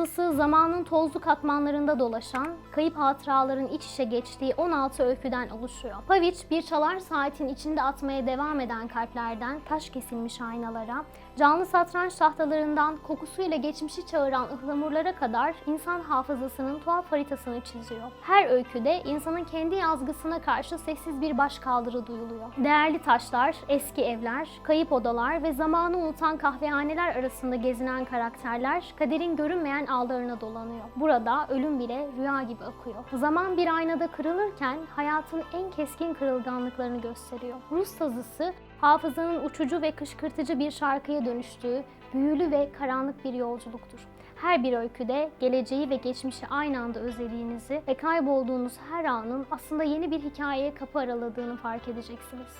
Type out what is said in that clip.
tazısı zamanın tozlu katmanlarında dolaşan, kayıp hatıraların iç içe geçtiği 16 öyküden oluşuyor. Paviç bir çalar saatin içinde atmaya devam eden kalplerden taş kesilmiş aynalara, canlı satranç tahtalarından kokusuyla geçmişi çağıran ıhlamurlara kadar insan hafızasının tuhaf haritasını çiziyor. Her öyküde insanın kendi yazgısına karşı sessiz bir başkaldırı duyuluyor. Değerli taşlar, eski evler, kayıp odalar ve zamanı unutan kahvehaneler arasında gezinen karakterler kaderin görünmeyen ağlarına dolanıyor. Burada ölüm bile rüya gibi akıyor. Zaman bir aynada kırılırken hayatın en keskin kırılganlıklarını gösteriyor. Rus tazısı hafızanın uçucu ve kışkırtıcı bir şarkıya dönüştüğü büyülü ve karanlık bir yolculuktur. Her bir öyküde geleceği ve geçmişi aynı anda özlediğinizi ve kaybolduğunuz her anın aslında yeni bir hikayeye kapı araladığını fark edeceksiniz.